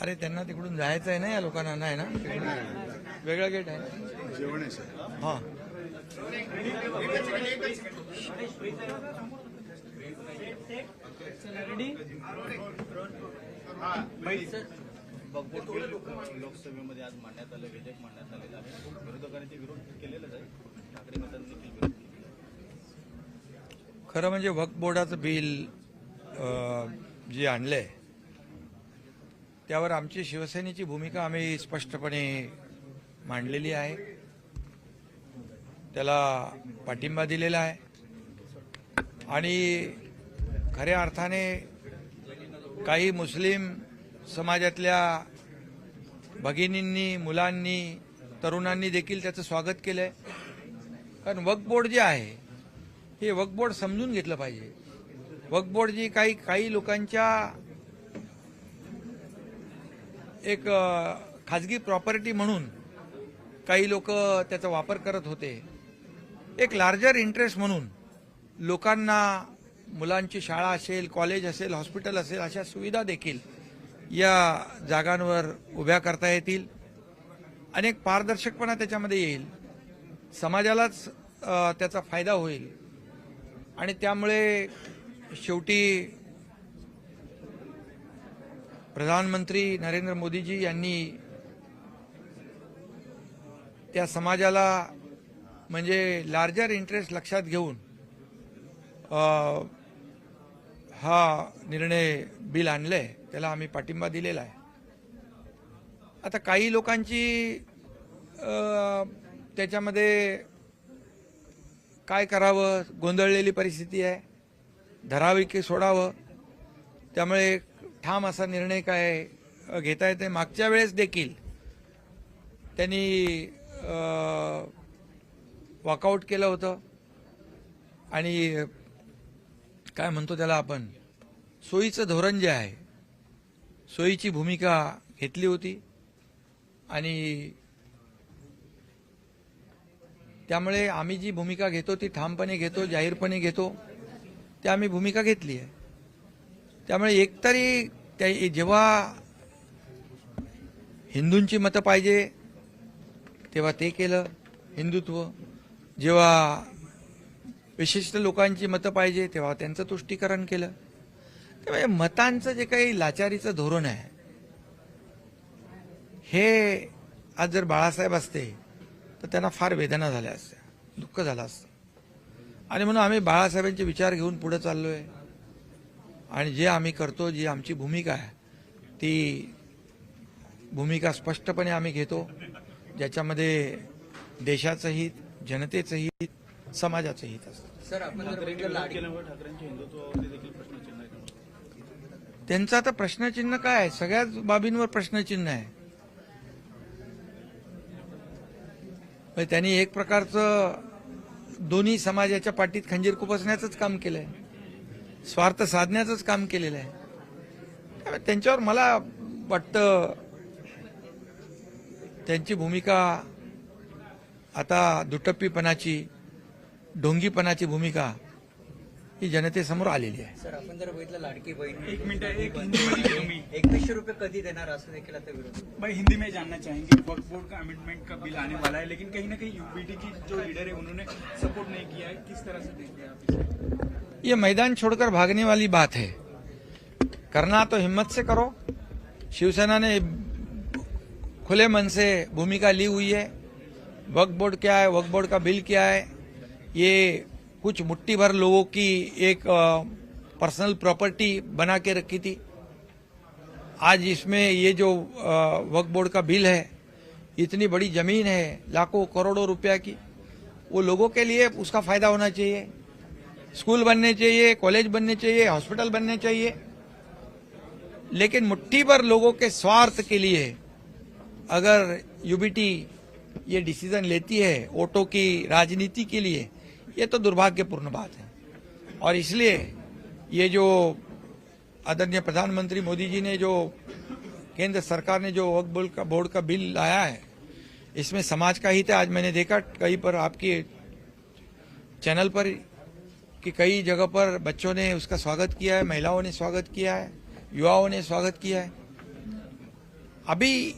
अरे त्यांना तिकडून जायचं आहे ना या लोकांना नाही ना? वेगळं गेट आहे. जेवण आहे सर. हा. लोकसभेमध्ये आज मांडण्यात आलं विधेयक मांडण्यात आलेलं आहे. विरोधकांनी ते विरोध केलेलाच आहे. खरं म्हणजे वक्फ बोर्डाचं बिल जे जे आणलंय त्यावर आमची शिवसेनेची भूमिका आम्ही स्पष्टपणे मांडलेली आहे. त्याला पाठिंबा दिलेला आहे. आणि खऱ्या अर्थाने काही मुस्लिम समाजातल्या भगिनींनी मुलांनी तरुणांनी देखील त्याचं स्वागत केलं आहे कारण वक्फ बोर्ड जे आहे हे वक्फ बोर्ड समजून घेतलं पाहिजे. वक्फ बोर्ड जी काही काही लोकांच्या एक खाजगी प्रॉपर्टी म्हणून काही लोक त्याचा वापर करत होते. एक लार्जर इंटरेस्ट म्हणून लोकांना मुलांची शाळा असेल कॉलेज असेल हॉस्पिटल असेल अशा सुविधा देखील या जागांवर उभ्या करता येतील. अनेक पारदर्शकपणा त्याच्यामध्ये येईल. समाजालाच त्याचा फायदा होईल. आणि त्यामुळे शेवटी प्रधानमंत्री नरेंद्र मोदीजी यांनी त्या समाजाला म्हणजे लार्जर इंटरेस्ट लक्षात घेऊन हा निर्णय बिल आणलंय त्याला आम्ही पाठिंबा दिलेला आहे. आता काही लोकांची त्याच्यामध्ये काय करावं? गोंधळलेली परिस्थिती आहे. धरावी की सोडावं. त्यामुळे ठाम असा निर्णय काय घेता येते मागच्या वेळेस देखील त्यांनी वॉकआउट केलं होतं. आणि काय म्हणतो त्याला आपण? सोयीचं धोरण जे आहे सोयीची भूमिका घेतली होती. आणि त्यामुळे आम्ही जी भूमिका घेतो ती ठामपणे घेतो जाहीरपणे घेतो ती आम्ही भूमिका घेतली आहे. त्यामुळे एकतरी त्या जेव्हा हिंदूंची मतं पाहिजे तेव्हा ते केलं हिंदुत्व. जेव्हा विशिष्ट लोकांची मतं पाहिजे तेव्हा त्यांचं तुष्टीकरण केलं. त्यामुळे मतांचं जे काही लाचारीचं धोरण आहे हे आज जर बाळासाहेब असते तर त्यांना फार वेदना झाल्या असत्या. दुःख झालं असतं. आणि म्हणून आम्ही बाळासाहेबांचे विचार घेऊन पुढे चाललोय. आणि जे आम्ही करतो जी आमची भूमिका आहे ती भूमिका स्पष्टपणे आम्ही घेतो. ज्याच्यामध्ये देशाचं हित जनतेचं हित समाजाचं हित असतं. सर आपण आहे त्यांचं आता प्रश्नचिन्ह काय आहे? सगळ्याच बाबींवर प्रश्नचिन्ह आहे. म्हणजे त्यांनी एक प्रकारचं दोन्ही समाजाच्या पाठीत खंजीर खुपसण्याचंच काम केलं आहे स्वार्थ साधण्याचंच काम केलेलं आहे. त्यांच्यावर मला वाटतं त्यांची भूमिका आता दुटप्पीपणाची ढोंगीपणाची भूमिका ही जनतेसमोर आलेली आहे. सर आपण जर बघितलं लाडकी बहीण एक मिनट एक हिंदी में. एकवीसशे रुपये कधी देणार असं देखील आता विरोध. भाई हिंदी में जानना चाहेंगे बोर्ड का अमेंडमेंट का बिल आने वाला है लेकिन कहीं ना कहीं यूबीटी की जो लीडर है उन्होंने सपोर्ट नहीं किया है। किस तरह से देखते हैं आप ये मैदान छोड़कर भागने वाली बात है। करना तो हिम्मत से करो। शिवसेना ने खुले मन से भूमिका ली हुई है। वक्फ बोर्ड क्या है? वक्फ बोर्ड का बिल क्या है? ये कुछ मुट्ठी भर लोगों की एक पर्सनल प्रॉपर्टी बना के रखी थी। आज इसमें ये जो वक्फ बोर्ड का बिल है, इतनी बड़ी ज़मीन है, लाखों करोड़ों रुपया की, वो लोगों के लिए उसका फ़ायदा होना चाहिए। स्कूल बनने चाहिए कॉलेज बनने चाहिए हॉस्पिटल बनने चाहिए। लेकिन मुट्ठी भर लोगों के स्वार्थ के लिए अगर यूबीटी ये डिसीज़न लेती है वोटों की राजनीति के लिए ये तो दुर्भाग्यपूर्ण बात है। और इसलिए ये जो आदरणीय प्रधानमंत्री मोदी जी ने जो केंद्र सरकार ने जो वक्फ बोर्ड का बोर्ड का बिल लाया है, इसमें समाज का हित है। आज मैंने देखा कहीं पर आपकी चैनल पर कि कई जगह पर बच्चों ने उसका स्वागत किया है, महिलाओं ने स्वागत किया है, युवाओं ने स्वागत किया है। अभी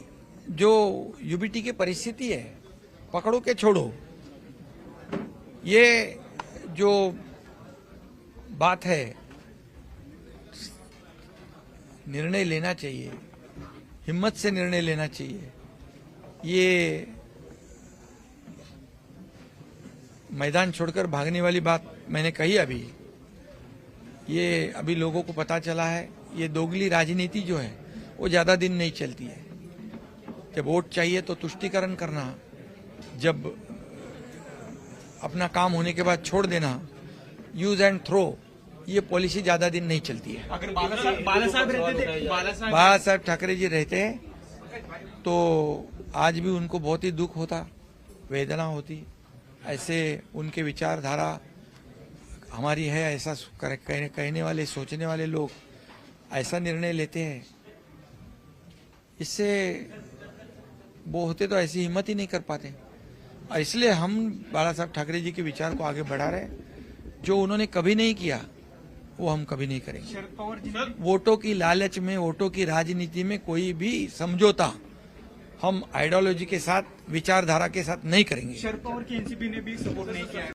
जो यूबीटी की परिस्थिति है, पकड़ो के छोड़ो। ये जो बात है, निर्णय लेना चाहिए, हिम्मत से निर्णय लेना चाहिए। ये मैदान छोड़कर भागने वाली बात मैंने कही अभी। ये अभी लोगों को पता चला है, ये दोगली राजनीति जो है, वो ज़्यादा दिन नहीं चलती है। जब वोट चाहिए तो तुष्टिकरण करना, जब अपना काम होने के बाद छोड़ देना यूज़ एंड थ्रो ये पॉलिसी ज़्यादा दिन नहीं चलती है। अगर बाला साहब बाला ठाकरे जी रहते हैं तो आज भी उनको बहुत ही दुख होता वेदना होती ऐसे उनके विचारधारा हमारी है ऐसा कहने कहने वाले सोचने वाले लोग ऐसा निर्णय लेते हैं। इससे वो होते तो ऐसी हिम्मत ही नहीं कर पाते। और इसलिए हम बाला साहब ठाकरे जी के विचार को आगे बढ़ा रहे हैं। जो उन्होंने कभी नहीं किया वो हम कभी नहीं करेंगे। शरद पवार जी वोटों की लालच में वोटों की राजनीति में कोई भी समझौता हम आइडियोलॉजी के साथ विचारधारा के साथ नहीं करेंगे। शरद पवार की एनसीपी ने भी सपोर्ट नहीं किया है।